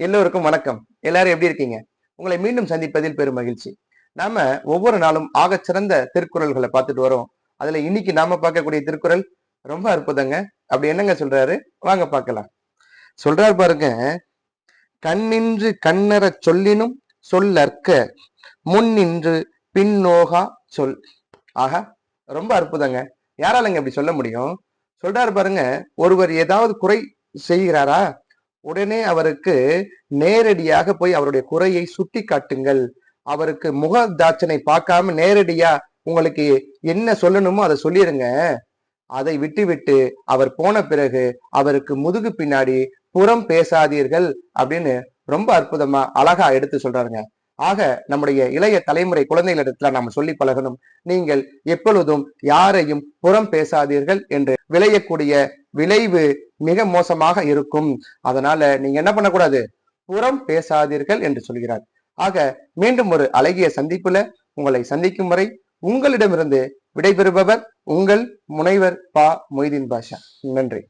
எல்லோருக்கும் வணக்கம். எல்லாரும் எப்படி இருக்கீங்க? உங்களை மீண்டும் சந்திப்பதில் பெரும் மகிழ்ச்சி. நாம ஒவ்வொரு நாளும் ஆகச் சிறந்த திருக்குறள்களை பார்த்துட்டு வரோம். அதுல இன்னைக்கு நாம பார்க்கக்கூடிய திருக்குறள் ரொம்ப அற்புதங்க. அப்படி என்னங்க சொல்றாரு? வாங்க பார்க்கலாம். சொல்றாரு பாருங்க. கண்ணின்று கண்ணறச் சொல்லினும் சொல்லற்க முன்னின்று பின்னோகா சொல். ஆகா ரொம்ப அற்புதங்க. யாராலங்க இப்படி சொல்ல முடியும்? சொல்றாரு பாருங்க. ஒருவர் ஏதாவது குறை செய்கிறாரா? உடனே அவருக்கு நேரடியாக போய் அவருடைய குறையை சுட்டி காட்டுங்கள். அவருக்கு முக தாட்சனை பார்க்காம நேரடியா உங்களுக்கு என்ன சொல்லணுமோ அதை சொல்லிருங்க. அதை விட்டு விட்டு அவர் போன பிறகு அவருக்கு முதுகு பின்னாடி புறம் பேசாதீர்கள் அப்படின்னு ரொம்ப அற்புதமா அழகா எடுத்து சொல்றாருங்க. ஆக நம்முடைய இளைய தலைமுறை குழந்தைகளிடத்துல நாம சொல்லி பழகணும். நீங்கள் எப்பொழுதும் யாரையும் புறம் பேசாதீர்கள் என்று விளையக்கூடிய விளைவு மிக மோசமாக இருக்கும். அதனால நீங்க என்ன பண்ணக்கூடாது? புறம் பேசாதீர்கள் என்று சொல்கிறார். ஆக மீண்டும் ஒரு அழகிய சந்திப்புல உங்களை சந்திக்கும் வரை உங்களிடமிருந்து விடைபெறுபவர் உங்கள் முனைவர் பா மொய்தீன் பாஷா. நன்றி.